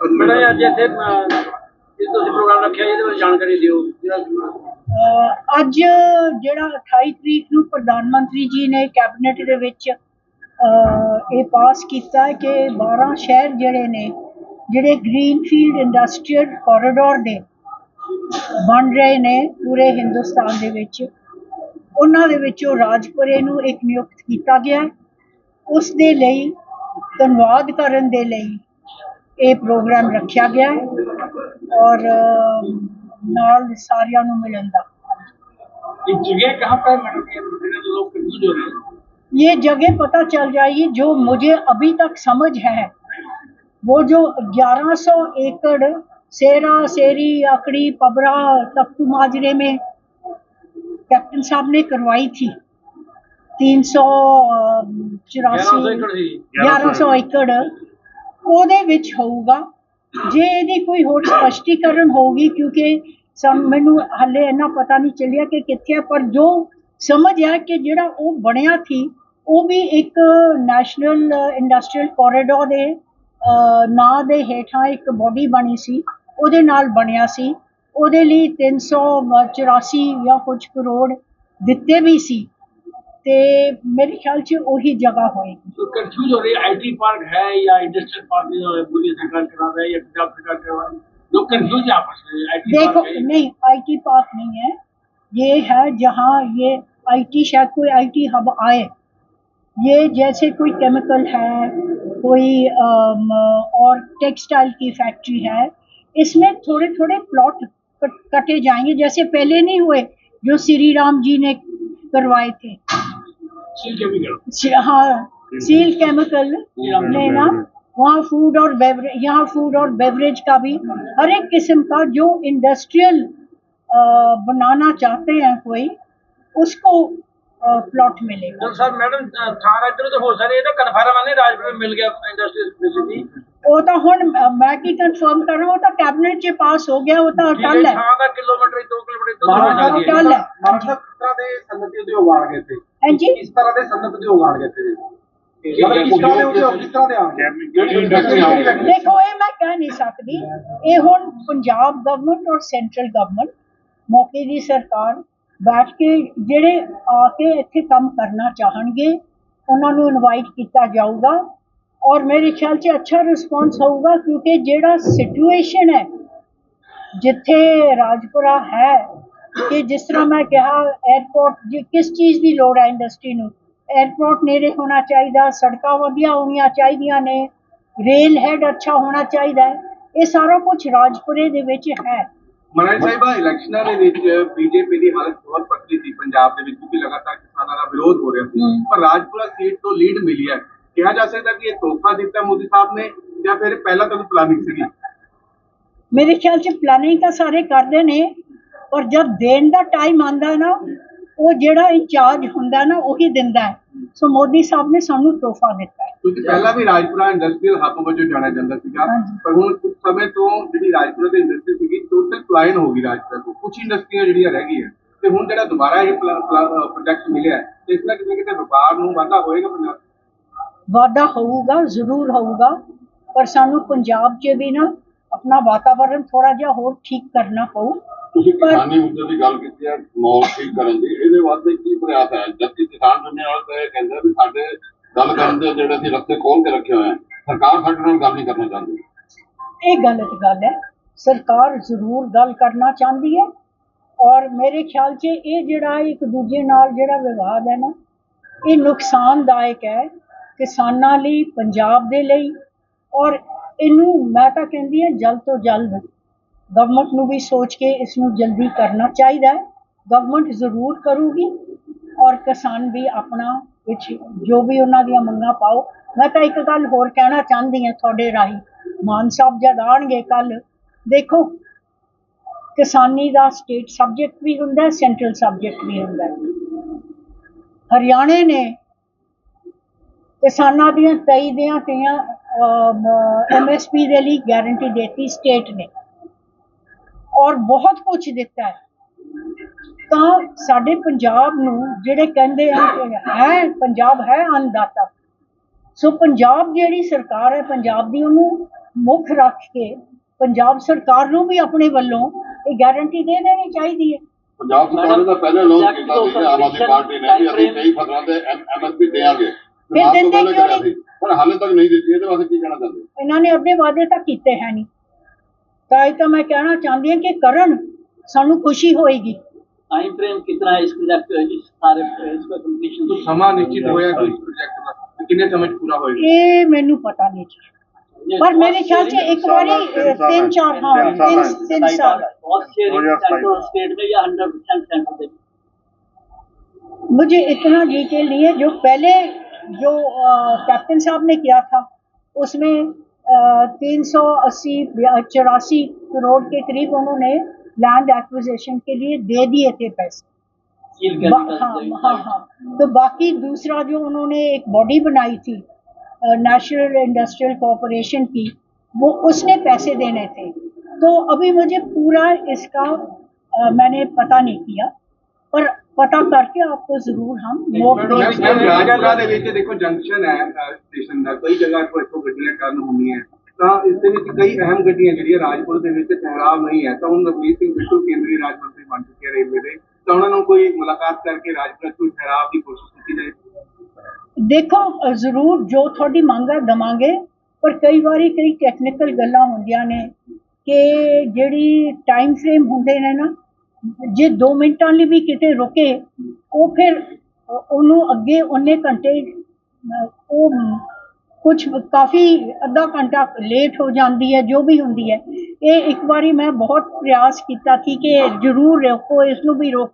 ਬੜਾ ਅੱਜ ਇੱਥੇ ਅਹ, ਇਹ ਤੁਸੀਂ ਪ੍ਰੋਗਰਾਮ ਰੱਖਿਆ ਇਹਦੇ ਬਾਰੇ ਜਾਣਕਾਰੀ ਦਿਓ ਜਿਹੜਾ ਅਹ ਅੱਜ ਜਿਹੜਾ 28 ਤਰੀਕ ਨੂੰ ਪ੍ਰਧਾਨ ਮੰਤਰੀ ਜੀ ਨੇ ਕੈਬਨਿਟ ਦੇ ਵਿੱਚ ਅਹ, ਇਹ ਪਾਸ ਕੀਤਾ ਹੈ ਕਿ 12 ਸ਼ਹਿਰ ਜਿਹੜੇ ਨੇ ਜਿਹੜੇ ਗ੍ਰੀਨਫੀਲਡ ਇੰਡਸਟਰੀਅਲ ਕੋਰੀਡੋਰ ਦੇ ਬਣ ਰਹੇ ਨੇ ਪੂਰੇ ਹਿੰਦੁਸਤਾਨ ਦੇ ਵਿੱਚ ਉਹਨਾਂ ਦੇ ਵਿੱਚੋਂ ਰਾਜਪੁਰੇ ਨੂੰ ਇੱਕ ਨਿਯੁਕਤ ਕੀਤਾ ਗਿਆ ਹੈ। ਉਸ ਦੇ ਲਈ ਧੰਨਵਾਦ ਕਰਨ ਦੇ ਲਈ ਇਹ ਪ੍ਰੋਗਰਾਮ ਰੱਖਿਆ ਗਿਆ ਹੈ ਔਰ ਅਹ, ਨਾਲ ਸਾਰਿਆਂ ਨੂੰ ਮਿਲਣ ਦਾ ये जगह कहाँ पर है मैडम ये बिना लोग कंफ्यूज हो रहे हैं ये जगह पता चल जाएगी जो मुझे अभी तक समझ है वो जो 1100 एकड़ सेरा सेरी अकड़ी पबरा तख्तू माजरे में कैप्टन साहब ने करवाई थी तीन सौ चौरासी 1100 ਏਕੜ ਸੀ 1100 ਏਕੜ ਉਹਦੇ ਵਿੱਚ ਹੋਊਗਾ। ਜੇ ਇਹਦੀ ਕੋਈ ਹੋਰ ਸਪਸ਼ਟੀਕਰਨ ਹੋਊਗੀ, ਕਿਉਂਕਿ ਸਮ, ਮੈਨੂੰ ਹੱਲੇ ਇੰਨਾ ਪਤਾ ਨਹੀਂ ਚੱਲਿਆ ਕਿ ਕਿੱਥੇ ਆ, ਪਰ ਜੋ ਸਮਝ ਆ ਕਿ ਜਿਹੜਾ ਉਹ ਬਣਿਆ ਸੀ, ਉਹ ਵੀ ਇੱਕ ਨੈਸ਼ਨਲ ਇੰਡਸਟਰੀਅਲ ਕੋਰੀਡੋਰ ਦੇ ਨਾਂ ਦੇ ਹੇਠਾਂ ਇੱਕ ਬੋਡੀ ਬਣੀ ਸੀ, ਉਹਦੇ ਨਾਲ ਬਣਿਆ ਸੀ। ਉਹਦੇ ਲਈ 384 ਜਾਂ ਕੁਝ ਕਰੋੜ ਦਿੱਤੇ ਵੀ ਸੀ। ਤੇ ਮੇਰੇ ਖਿਆਲ 'ਚ ਉਹੀ ਜਗ੍ਹਾ ਹੋਏਗੀ तो कंफ्यूज हो रही है आईटी पार्क है या इंडस्ट्रियल पार्क जो है पूरी सरकार करा रहा है या पंजाब सरकार करवा रही है लोग कंफ्यूज है आपस में आईटी देखो पार्क है नहीं आईटी पार्क नहीं है ये है जहाँ ये आईटी शायद कोई आईटी हब आए ये जैसे कोई केमिकल है कोई अम, और टेक्सटाइल की फैक्ट्री है इसमें थोड़े थोड़े प्लॉट कट- कटे जाएंगे जैसे पहले नहीं हुए जो श्री राम जी ने करवाए थे सील केमिकल सी- हाँ सील केमिकल ने ना वहाँ फूड और बेवरेज यहाँ फूड और बेवरेज का भी हर एक किस्म का जो इंडस्ट्रियल बनाना चाहते हैं कोई उसको प्लॉट मिलेगा डॉक्टर साहब मैडम थाना इधर तो हो सकता है ये तो कन्फर्म है नहीं राजपुर में मिल गया इंडस्ट्रियल विजिटी ਉਹ ਤਾਂ ਹੁਣ ਅ, ਮੈਂ ਕੀ ਕਨਫਰਮ ਕਰ ਰਹਾ ਉਹ ਤਾਂ ਕੈਬਨਿਟ 'ਚ ਪਾਸ ਹੋ ਗਿਆ ਉਹ ਤਾਂ ਅਟਲ ਹੈ ਥਾਂ ਦਾ ਕਿਲੋਮੀਟਰ 2 ਕਿਲੋਮੀਟਰ ਤੋਂ ਮਹਾਰਾਜਾ ਦੂਰ ਦੀ ਗੱਲ ਹੈ। ਮਹਾਰਾਜ ਕਿਸ ਤਰ੍ਹਾਂ ਦੇ ਸਨਅਤੀ ਉਦਯੋਗ ਆਣਗੇ ਇੱਥੇ ਹਾਂਜੀ। ਕਿਸ ਤਰ੍ਹਾਂ ਦੇ ਸਨਅਤ ਉਦਯੋਗ ਆਣਗੇ ਇੱਥੇ ਜੀ? ਮਤਲਬ ਕਿਸ ਤਰ੍ਹਾਂ ਦੇ ਉਦਯੋਗ ਕਿਸ ਤਰ੍ਹਾਂ ਦੇ ਆਣਗੇ ਜਿਹੜੀ industry ਆਉਣਗੇ। ਦੇਖੋ ਇਹ ਮੈਂ ਕਹਿ ਨਹੀਂ ਸਕਦੀ। ਇਹ ਹੁਣ ਪੰਜਾਬ ਗਵਰਨਮੈਂਟ ਔਰ ਸੈਂਟਰਲ ਗਵਰਨਮੈਂਟ ਮੌਕੇ ਦੀ ਸਰਕਾਰ ਬੈਠ ਕੇ ਜਿਹੜੇ ਆ ਕੇ ਇੱਥੇ ਕੰਮ ਕਰਨਾ ਚਾਹਣਗੇ ਉਹਨਾਂ ਨੂੰ ਇਨਵਾਈਟ ਕੀਤਾ ਜਾਊਗਾ ਔਰ ਮੇਰੇ ਖਿਆਲ 'ਚ ਅੱਛਾ ਰਿਸਪੌਂਸ ਹੋਊਗਾ ਕਿਉਂਕਿ ਜਿਹੜਾ ਸਿਚੁਏਸ਼ਨ ਹੈ ਜਿੱਥੇ ਰਾਜਪੁਰਾ ਹੈ ਕਿ ਜਿਸ ਤਰ੍ਹਾਂ ਮੈਂ ਕਿਹਾ 에ਅਰਪੋਰਟ ਜੀ ਕਿਸ ਚੀਜ਼ ਦੀ ਲੋੜ ਹੈ ਇੰਡਸਟਰੀ ਨੂੰ? 에ਅਰਪੋਰਟ ਨੇੜੇ ਹੋਣਾ ਚਾਹੀਦਾ ਸੜਕਾਂ ਵਧੀਆ ਹੋਣੀਆਂ ਚਾਹੀਦੀਆਂ ਨੇ ਰੇਲ ਹੈਡ ਅੱਛਾ ਹੋਣਾ ਚਾਹੀਦਾ ਹੈ ਇਹ ਸਾਰਾ ਕੁਝ ਰਾਜਪੁਰੇ ਦੇ ਵਿੱਚ ਹੈ। ਮਹਾਰਾਜ ਸਾਹਿਬਾ ਇਲੈਕਸ਼ਨਾਂ ਦੇ ਵਿੱਚ ਬੀਜੇਪੀ ਦੀ ਹਾਲਤ ਬਹੁਤ ਪਤਲੀ ਸੀ ਪੰਜਾਬ ਦੇ ਵਿੱਚ ਕਿਉਂਕਿ ਲਗਾਤਾਰ ਕਿਸਾਨਾਂ ਦਾ ਵਿਰੋਧ ਹੋ ਰਿਹਾ ਸੀ। ਪਰ ਰਾਜਪੁਰਾ ਸੀਟ ਤੋਂ ਲੀਡ ਮਿਲੀ ਹੈ। ਕਿਹਾ ਜਾ ਸਕਦਾ ਕਿ ਇਹ ਤੋਹਫਾ ਦਿੱਤਾ ਮੋਦੀ ਸਾਹਿਬ ਨੇ ਜਾਂ ਫਿਰ ਪਹਿਲਾਂ ਤੋਂ ਪਲਾਨਿੰਗ ਸੀਗੀ? ਮੇਰੇ ਖਿਆਲ 'ਚ ਪਲਾਨਿੰਗ ਤਾਂ ਸਾਰੇ ਕਰਦੇ ਨੇ ਪਰ ਜਦ ਦੇਣ ਦਾ ਟਾਈਮ ਆਂਦਾ ਨਾ ਉਹ ਜਿਹੜਾ ਇੰਚਾਰਜ ਹੁੰਦਾ ਨਾ ਉਹੀ ਦਿੰਦਾ ਹੈ। ਸੋ ਮੋਦੀ ਸਾਹਿਬ ਨੇ ਸਾਨੂੰ ਤੋਹਫਾ ਦਿੱਤਾ ਹੈ। ਕਿਉਂਕਿ ਪਹਿਲਾਂ ਵੀ ਰਾਜਪੁਰਾ ਇੰਡਸਟਰੀਅਲ ਹੱਬ ਵਜੋਂ ਜਾਣਿਆ ਜਾਂਦਾ ਸੀਗਾ। ਪਰ ਹੁਣ ਕੁਝ ਸਮੇਂ ਤੋਂ ਜਿਹੜੀ ਰਾਜਪੁਰਾ ਦੀ ਇੰਡਸਟਰੀ ਸੀਗੀ ਟੋਟਲ ਪਲਾਇਨ ਹੋ ਗਈ ਰਾਜਪੁਰਾ ਤੋਂ। ਕੁਝ ਇੰਡਸਟਰੀਆਂ ਜਿਹੜੀਆਂ ਰਹਿ ਗਈਆਂ। ਤੇ ਹੁਣ ਜਿਹੜਾ ਦੁਬਾਰਾ ਇਹ ਪ੍ਰੋਜੈਕਟ ਮਿਲਿਆ ਹੈ, ਤੇ ਇਸ ਨਾਲ ਕਿਤੇ ਕਿਤੇ ਵਪਾਰ ਨੂੰ ਵਾਧਾ ਹੋਏਗਾ ਪੰਜਾਬ। ਵਾਧਾ ਹੋਊਗਾ ਜ਼ਰੂਰ ਹੋਊਗਾ। ਪਰ ਸਾਨੂੰ ਪੰਜਾਬ 'ਚ ਵੀ ਨਾ ਆਪਣਾ ਵਾਤਾਵਰਣ ਥੋੜਾ ਜਿਹਾ ਹੋਰ ਠੀਕ ਕਰਨਾ ਪਊ। ਤੁਸੀਂ ਕਿਸਾਨੀ ਮੁੱਦੇ ਦੀ ਗੱਲ ਕੀਤੀ ਹੈ ਮੌਲ ਠੀਕ ਕਰਨ ਦੀ। ਇਹਦੇ ਵਾਸਤੇ ਕੀ ਪ੍ਰਯਾਸ ਹੈ? ਜਦਕਿ ਕਿਸਾਨ ਦੁਨੀਆ ਵਾਲੇ ਤਾਂ ਇਹ ਕਹਿੰਦੇ ਵੀ ਸਾਡੇ ਗੱਲ ਕਰਨ ਦੇ ਜਿਹੜੇ ਅਸੀਂ ਰਸਤੇ ਖੋਲ ਕੇ ਰੱਖੇ ਹੋਏ ਆ, ਸਰਕਾਰ ਸਾਡੇ ਨਾਲ ਗੱਲ ਨਹੀਂ ਕਰਨਾ ਚਾਹੁੰਦੀ। ਇਹ ਗਲਤ ਗੱਲ ਹੈ, ਸਰਕਾਰ ਜ਼ਰੂਰ ਗੱਲ ਕਰਨਾ ਚਾਹੁੰਦੀ ਹੈ ਔਰ ਮੇਰੇ ਖਿਆਲ 'ਚ ਇਹ ਜਿਹੜਾ ਇੱਕ ਦੂਜੇ ਨਾਲ ਜਿਹੜਾ ਵਿਵਾਦ ਹੈ ਨਾ, ਇਹ ਨੁਕਸਾਨਦਾਇਕ ਹੈ ਕਿਸਾਨਾਂ ਲਈ, ਪੰਜਾਬ ਦੇ ਲਈ ਔਰ ਇਹਨੂੰ ਮੈਂ ਤਾਂ ਕਹਿੰਦੀ ਹਾਂ ਜਲਦ ਤੋਂ ਜਲਦ ਗਵਰਨਮੈਂਟ ਨੂੰ ਵੀ ਸੋਚ ਕੇ ਇਸ ਨੂੰ ਜਲਦੀ ਕਰਨਾ ਚਾਹੀਦਾ ਹੈ। ਗਵਰਨਮੈਂਟ ਜ਼ਰੂਰ ਕਰੂਗੀ ਔਰ ਕਿਸਾਨ ਵੀ ਆਪਣਾ ਵਿੱਚ ਜੋ ਵੀ ਉਹਨਾਂ ਦੀਆਂ ਮੰਗਾਂ ਪਾਓ। ਮੈਂ ਤਾਂ ਇੱਕ ਗੱਲ ਹੋਰ ਕਹਿਣਾ ਚਾਹੁੰਦੀ ਹਾਂ ਤੁਹਾਡੇ ਰਾਹੀਂ। ਮਾਨ ਸਾਹਿਬ ਜਦ ਆਉਣਗੇ ਕੱਲ, ਦੇਖੋ, ਕਿਸਾਨੀ ਦਾ ਸਟੇਟ ਸਬਜੈਕਟ ਵੀ ਹੁੰਦਾ ਹੈ ਸੈਂਟਰਲ ਸਬਜੈਕਟ ਵੀ ਹੁੰਦਾ ਹੈ। ਹਰਿਆਣੇ ਨੇ ਕਿਸਾਨਾਂ ਦੀਆਂ 23 ਦੀਆਂ ਤੀਆਂ ਐਮਐਸਪੀ ਦੇ ਲਈ ਗਾਰੰਟੀ ਦਿੱਤੀ ਸਟੇਟ ਨੇ। ਔਰ ਬਹੁਤ ਕੁਝ ਦਿੱਤਾ ਹੈ। ਤਾਂ ਸਾਡੇ ਪੰਜਾਬ ਨੂੰ ਜਿਹੜੇ ਕਹਿੰਦੇ ਆ ਕਿ ਹੈ ਪੰਜਾਬ ਹੈ ਅੰਨਦਾਤਾ। ਸੋ ਪੰਜਾਬ ਜਿਹੜੀ ਸਰਕਾਰ ਹੈ ਪੰਜਾਬ ਦੀ ਉਹਨੂੰ ਮੁੱਖ ਰੱਖ ਕੇ ਪੰਜਾਬ ਸਰਕਾਰ ਨੂੰ ਵੀ ਆਪਣੇ ਵੱਲੋਂ ਇਹ ਗਾਰੰਟੀ ਦੇ ਦੇਣੀ ਚਾਹੀਦੀ ਹੈ। ਪੰਜਾਬ ਸਰਕਾਰ ਨੇ ਤਾਂ ਪਹਿਲੇ ਲੋਕ ਕੀਤਾ ਸੀ ਕਿ ਆਮ ਆਦਮੀ ਪਾਰਟੀ ਨੇ ਵੀ ਅਸੀਂ ਕਈ ਫਸਲਾਂ ਦੇ ਐਮਐਸਪੀ ਦੇਵਾਂਗੇ। ਫਿਰ ਤੋਂ ਦਿੰਦੇ ਕਿਉਂ ਨਹੀਂ? ਪਰ ਹਾਲੇ ਤੱਕ ਨਹੀਂ ਦਿੱਤੀ ਇਹਦੇ ਵਾਸਤੇ ਕੀ ਕਹਿਣਾ ਚਾਹੁੰਦੇ ਹੋ? ਇਹਨਾਂ ਨੇ ਆਪਣੇ ਵਾਅਦੇ ਤਾਂ ਕੀਤੇ ਹੈ ਨਹੀਂ। ਤਾਂ ਇਹ ਤਾਂ ਮੈਂ ਕਹਿਣਾ ਚਾਹੁੰਦੀ ਹਾਂ ਕਿ ਕਰਨ ਸਾਨੂੰ ਖੁਸ਼ੀ ਹੋਏਗੀ टाइम फ्रेम कितना है इस प्रोजेक्ट इस सारे इसका कंप्लीशन तो ਸਮਾਂ ਨਿਸ਼ਚਿਤ ਹੋਇਆ ਕੋਈ ਪ੍ਰੋਜੈਕਟ ਦਾ ਤੇ ਕਿੰਨੇ ਸਮੇਂ 'ਚ ਪੂਰਾ ਹੋਏਗਾ ਇਹ ਮੈਨੂੰ ਪਤਾ ਨਹੀਂ ਜੀ ਪਰ ਮੇਰੇ ਖਿਆਲ 'ਚ ਇੱਕ ਵਾਰੀ ਅ, ਤਿੰਨ ਚਾਰ ਹਾਂ ਤਿੰਨ ਤਿੰਨ ਸਾਲ कॉस्ट शेयरिंग सेंटर और स्टेट में या हंड्रेड परसेंट सेंटर में मुझे इतना डिटेल नहीं है जो पहले जो कैप्टन साहब ने किया था उसमें तीन सौ अस्सी चौरासी करोड़ के करीब उन्होंने लैंड एक्विजिशन के लिए दे दिए थे पैसे। हाँ हाँ हाँ। तो बाकी दूसरा जो उन्होंने एक बॉडी बनाई थी नेशनल इंडस्ट्रियल कॉरपोरेशन की वो उसने पैसे देने थे। तो अभी मुझे पूरा इसका अ, मैंने पता नहीं किया पर पता करके आपको जरूर हम नोट ਮੈਂ देंगे ਮੈਂ ਰਾਜਪੁਰਾ ਦੇ ਵਿੱਚ ਦੇਖੋ ਜੰਕਸ਼ਨ ਹੈ ਅ, ਸਟੇਸ਼ਨ ਦਾ ਕਈ ਜਗ੍ਹਾ ਤੋਂ ਇੱਥੋਂ ਗੱਡੀਆਂ ਟਰਨ ਹੁੰਦੀਆਂ ਤਾਂ ਇਸ ਦੇ ਵਿੱਚ ਕਈ ਅਹਿਮ ਗੱਡੀਆਂ ਜਿਹੜੀਆਂ ਰਾਜਪੁਰ ਦੇ ਵਿੱਚ ਠਹਿਰਾਵ ਨਹੀਂ ਹੈ ਤਾਂ ਹੁਣ ਰਵਨੀਤ ਸਿੰਘ ਬਿੱਟੂ ਕੇਂਦਰੀ ਰਾਜ ਮੰਤਰੀ ਬਣ ਚੁੱਕੇ ਆ ਰੇਲਵੇ ਦੇ ਤਾਂ ਉਹਨਾਂ ਨੂੰ ਕੋਈ ਮੁਲਾਕਾਤ ਕਰਕੇ ਰਾਜਪੁਰ ਕੋਈ ਠਹਿਰਾਵ ਦੀ ਕੋਸ਼ਿਸ਼ ਕੀਤੀ ਜਾਏ ਦੇਖੋ ਅ, ਜ਼ਰੂਰ ਜੋ ਤੁਹਾਡੀ ਮੰਗ ਹੈ ਦਵਾਂਗੇ ਪਰ ਕਈ ਵਾਰੀ ਕਈ ਟੈਕਨੀਕਲ ਗੱਲਾਂ ਹੁੰਦੀਆਂ ਨੇ ਕਿ ਜਿਹੜੀ ਟਾਈਮ ਫਰੇਮ ਹੁੰਦੇ ਨੇ ਨਾ ਜੇ 2 ਮਿੰਟਾਂ ਲਈ ਵੀ ਕਿਤੇ ਰੁਕੇ, ਉਹ ਫਿਰ ਉਹਨੂੰ ਅੱਗੇ ਉਹਨੇ ਘੰਟੇ ਉਹ ਕੁਝ ਕਾਫੀ ਅੱਧਾ ਘੰਟਾ ਲੇਟ ਹੋ ਜਾਂਦੀ ਹੈ, ਜੋ ਵੀ ਹੁੰਦੀ ਹੈ। ਇਹ ਇੱਕ ਵਾਰੀ ਮੈਂ ਬਹੁਤ ਪ੍ਰਯਾਸ ਕੀਤਾ ਸੀ ਕਿ ਜ਼ਰੂਰ ਰੋਕੋ, ਇਸ ਨੂੰ ਵੀ ਰੋਕੋ।